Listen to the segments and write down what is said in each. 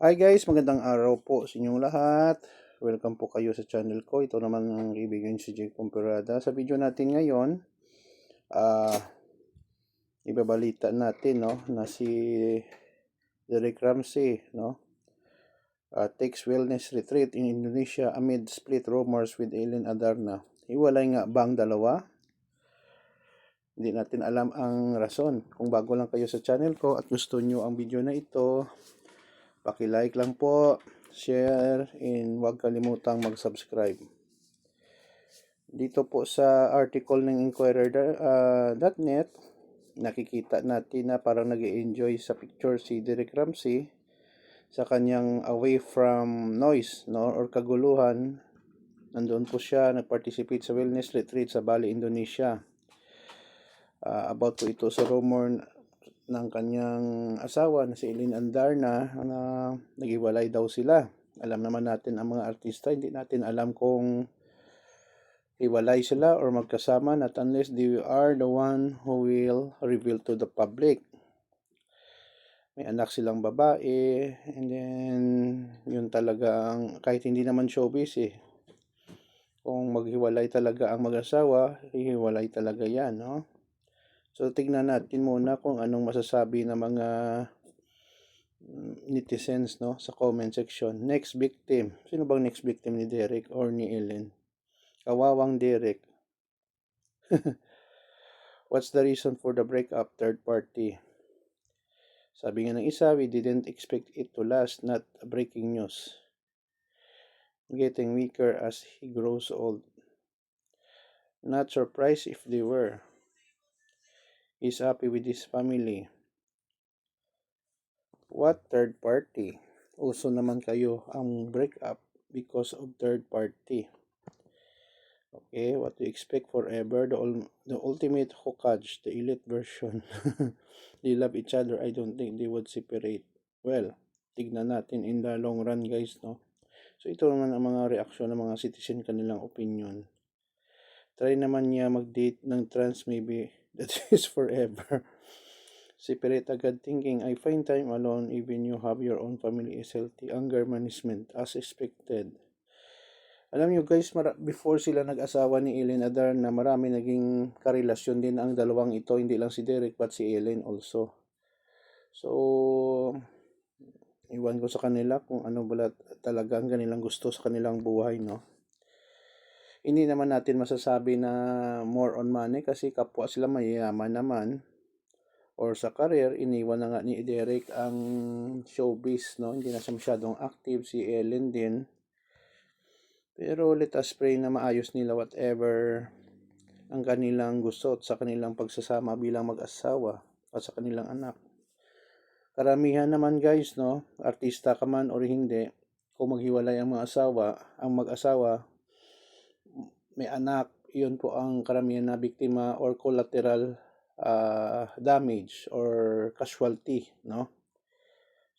Hi guys, magandang araw po sa inyong lahat. Welcome po kayo sa channel ko. Ito naman ang kaibigan si Jake Pomperada. Sa video natin ngayon, ah ibabalita natin no na si Derek Ramsey no uh, takes wellness retreat in Indonesia amid split rumors with Ellen Adarna. Hiwalay nga ba ang dalawa? Hindi natin alam ang rason. Kung bago lang kayo sa channel ko at gusto nyo ang video na ito, Paki-like lang po, share, and huwag kalimutang mag-subscribe. Dito po sa article ng Inquirer.net, nakikita natin na parang nag enjoy sa picture si Derek Ramsey sa kanyang away from noise no or kaguluhan. Nandoon po siya, nag-participate sa wellness retreat sa Bali, Indonesia. Uh, about po ito sa rumor ng kanyang asawa na si Eileen Andarna na nagiwalay daw sila. Alam naman natin ang mga artista, hindi natin alam kung hiwalay sila or magkasama not unless they are the one who will reveal to the public. May anak silang babae and then yun talaga ang kahit hindi naman showbiz eh. Kung maghiwalay talaga ang mag-asawa, hihiwalay talaga yan, no? So, tignan natin muna kung anong masasabi ng mga netizens no, sa comment section. Next victim. Sino bang next victim ni Derek or ni Ellen? Kawawang Derek. What's the reason for the breakup? Third party. Sabi nga ng isa, we didn't expect it to last, not breaking news. Getting weaker as he grows old. Not surprised if they were is happy with his family. What third party? Uso naman kayo ang breakup because of third party. Okay, what to expect forever, the, the ultimate hokage, the elite version. they love each other, I don't think they would separate. Well, tignan natin in the long run guys, no? So ito naman ang mga reaksyon ng mga citizen kanilang opinion. Try naman niya mag-date ng trans maybe that is forever. Separate agad thinking, I find time alone even you have your own family is healthy. Anger management as expected. Alam nyo guys, before sila nag-asawa ni Ellen Adar na marami naging karelasyon din ang dalawang ito, hindi lang si Derek but si Ellen also. So, iwan ko sa kanila kung ano bala talaga ang kanilang gusto sa kanilang buhay, no? Hindi naman natin masasabi na more on money kasi kapwa sila mayayaman naman or sa career, iniwan na nga ni Derek ang showbiz, no? Hindi na siya masyadong active, si Ellen din. Pero let us pray na maayos nila whatever ang kanilang gusto at sa kanilang pagsasama bilang mag-asawa at sa kanilang anak. Karamihan naman guys, no? Artista ka man or hindi, kung maghiwalay ang mga asawa, ang mag-asawa, may anak, yun po ang karamihan na biktima or collateral uh, damage or casualty, no?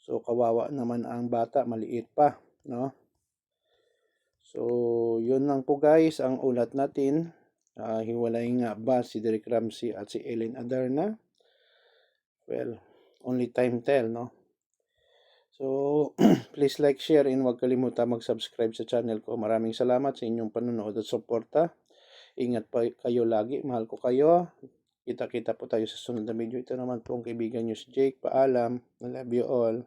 So kawawa naman ang bata, maliit pa, no? So, yun lang po guys ang ulat natin. Uh, hiwalay nga ba si Derek Ramsey at si Ellen Adarna? Well, only time tell, no? So, please like, share, and huwag kalimutan mag-subscribe sa channel ko. Maraming salamat sa inyong panonood at suporta. Ingat pa kayo lagi. Mahal ko kayo. Kita-kita po tayo sa sunod na video. Ito naman po ang kaibigan nyo si Jake. Paalam. I love you all.